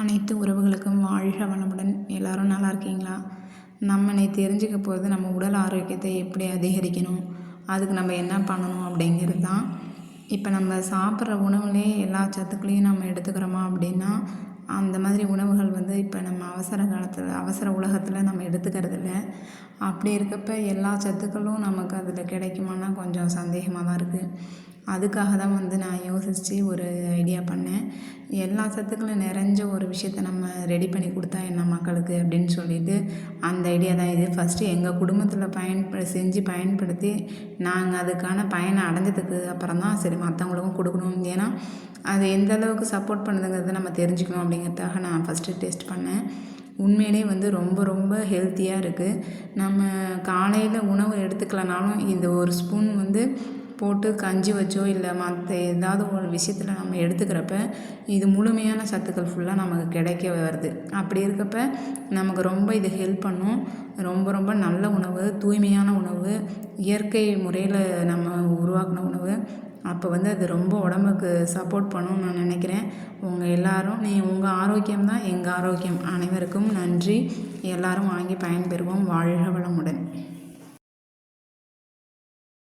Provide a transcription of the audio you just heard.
அனைத்து உறவுகளுக்கும் வாழ்க வளமுடன். எல்லோரும் நல்லா இருக்கீங்களா? நம்ம இன்னைக்கு தெரிஞ்சுக்க போகிறது நம்ம உடல் ஆரோக்கியத்தை எப்படி அதிகரிக்கணும்? அதுக்கு நம்ம என்ன பண்ணணும் அப்படிங்கிறது தான். இப்போ நம்ம சாப்பிட்ற உணவுலேயே எல்லா சத்துக்களையும் நம்ம எடுத்துக்கிறோமா அப்படின்னா அந்த மாதிரி உணவுகள் வந்து இப்போ நம்ம அவசர காலத்தில் அவசர உலகத்தில் நம்ம எடுத்துக்கிறது இல்லை அப்படி இருக்கப்ப எல்லா சத்துக்களும் நமக்கு அதில் கிடைக்குமான்னா கொஞ்சம் சந்தேகமாக தான் இருக்குது அதுக்காக தான் வந்து நான் யோசித்து ஒரு ஐடியா பண்ணேன். எல்லா சத்துக்களும் நிறைஞ்ச ஒரு விஷயத்த நம்ம ரெடி பண்ணி கொடுத்தா என்ன மக்களுக்கு அப்படின்னு சொல்லிட்டு அந்த ஐடியா தான் இது. ஃபஸ்ட்டு எங்கள் குடும்பத்தில் பயன்ப செஞ்சு பயன்படுத்தி நாங்கள் அதுக்கான பயனை அடைஞ்சதுக்கு அப்புறம் தான் சரி மற்றவங்களுக்கும் கொடுக்கணும். ஏன்னா அது எந்த அளவுக்கு சப்போர்ட் பண்ணுதுங்கிறத நம்ம தெரிஞ்சுக்கணும் அப்படிங்கிறதுக்காக நான் ஃபஸ்ட்டு டெஸ்ட் பண்ணேன். உண்மையிலே வந்து ரொம்ப ரொம்ப ஹெல்த்தியாக இருக்குது நம்ம காலையில் உணவு எடுத்துக்கலனாலும் இந்த ஒரு ஸ்பூன் வந்து போட்டு கஞ்சி வச்சோ இல்லை மற்ற ஏதாவது ஒரு விஷயத்தில் நம்ம எடுத்துக்கிறப்ப இது முழுமையான சத்துக்கள் ஃபுல்லாக நமக்கு கிடைக்க வருது. அப்படி இருக்கப்ப நமக்கு ரொம்ப இது ஹெல்ப் பண்ணும். ரொம்ப ரொம்ப நல்ல உணவு தூய்மையான உணவு இயற்கை முறையில் நம்ம உருவாக்கின உணவு. அப்போ வந்து அது ரொம்ப உடம்புக்கு சப்போர்ட் பண்ணும்னு நான் நினைக்கிறேன். உங்கள் எல்லோரும் நீ உங்கள் ஆரோக்கியம் தான் எங்கள் ஆரோக்கியம். அனைவருக்கும் நன்றி. எல்லோரும் வாங்கி பயன்பெறுவோம். வாழ்க வளமுடன்.